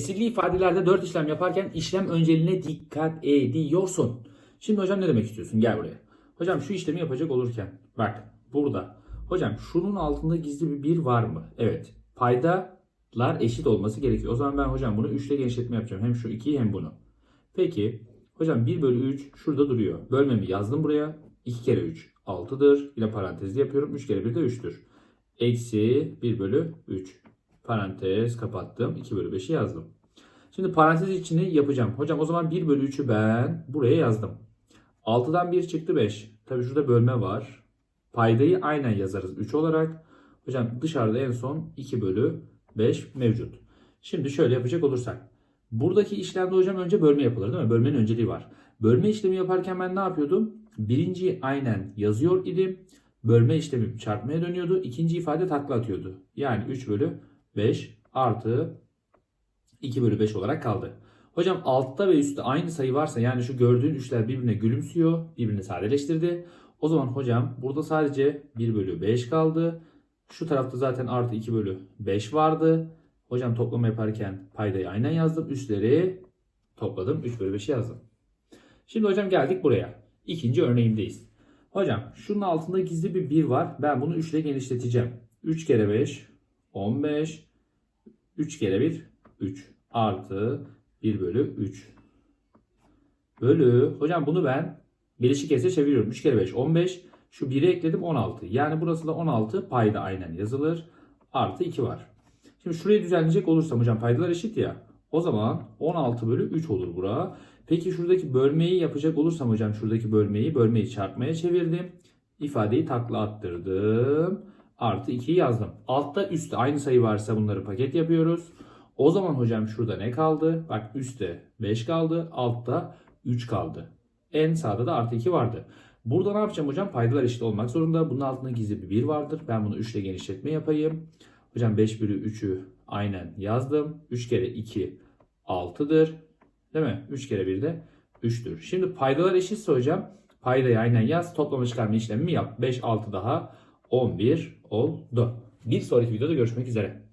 Kesirli ifadelerde 4 işlem yaparken işlem önceliğine dikkat ediyorsun. Şimdi hocam ne demek istiyorsun? Gel buraya. Hocam şu işlemi yapacak olurken bak burada. Hocam şunun altında gizli bir 1 var mı? Evet. Paydalar eşit olması gerekiyor. O zaman ben hocam bunu 3 ile genişletme yapacağım. Hem şu 2'yi hem bunu. Peki hocam 1 bölü 3 şurada duruyor. Bölmemi yazdım buraya. 2 kere 3 6'dır. Yine parantezli yapıyorum. 3 kere 1 de 3'tür. Eksi 1 bölü 3. Parantez kapattım. 2 bölü 5'i yazdım. Şimdi parantez içini yapacağım. Hocam o zaman 1 bölü 3'ü ben buraya yazdım. 6'dan 1 çıktı 5. Tabi şurada bölme var. Paydayı aynen yazarız 3 olarak. Hocam dışarıda en son 2 bölü 5 mevcut. Şimdi şöyle yapacak olursak. Buradaki işlemde hocam önce bölme yapılır değil mi? Bölmenin önceliği var. Bölme işlemi yaparken ben ne yapıyordum? Birinciyi aynen yazıyor idim. Bölme işlemi çarpmaya dönüyordu. İkinci ifade takla atıyordu. Yani 3 bölü 5 artı 2 bölü 5 olarak kaldı. Hocam altta ve üstte aynı sayı varsa yani şu gördüğün üçler birbirine gülümsüyor. Birbirini sadeleştirdi. O zaman hocam burada sadece 1 bölü 5 kaldı. Şu tarafta zaten artı 2 bölü 5 vardı. Hocam toplama yaparken paydayı aynen yazdım. Üstleri topladım. 3 bölü 5'i yazdım. Şimdi hocam geldik buraya. İkinci örneğimdeyiz. Hocam şunun altında gizli bir 1 var. Ben bunu 3 ile genişleteceğim. 3 kere 5 15 3 kere 1 3 artı 1 bölü 3 bölü hocam bunu ben birleşik kese çeviriyorum. 3 kere 5 15 şu 1'i ekledim 16. Yani burası da 16 payda aynen yazılır. Artı 2 var. Şimdi şurayı düzenleyecek olursam hocam paydalar eşit ya. O zaman 16 bölü 3 olur bura. Peki şuradaki bölmeyi yapacak olursam hocam şuradaki bölmeyi bölmeyi çarpmaya çevirdim. İfadeyi takla attırdım. Artı 2'yi yazdım. Altta üstte aynı sayı varsa bunları paket yapıyoruz. O zaman hocam şurada ne kaldı? Bak üstte 5 kaldı. Altta 3 kaldı. En sağda da artı 2 vardı. Burada ne yapacağım hocam? Paydalar eşit olmak zorunda. Bunun altında gizli bir 1 vardır. Ben bunu 3 ile genişletme yapayım. Hocam 5 bölü 3'ü aynen yazdım. 3 kere 2 6'dır. Değil mi? 3 kere 1 de 3'tür. Şimdi paydalar eşitse hocam paydayı aynen yaz. Toplama çıkarma işlemimi yap. 5 6 daha 11 oldu. Bir sonraki videoda görüşmek üzere.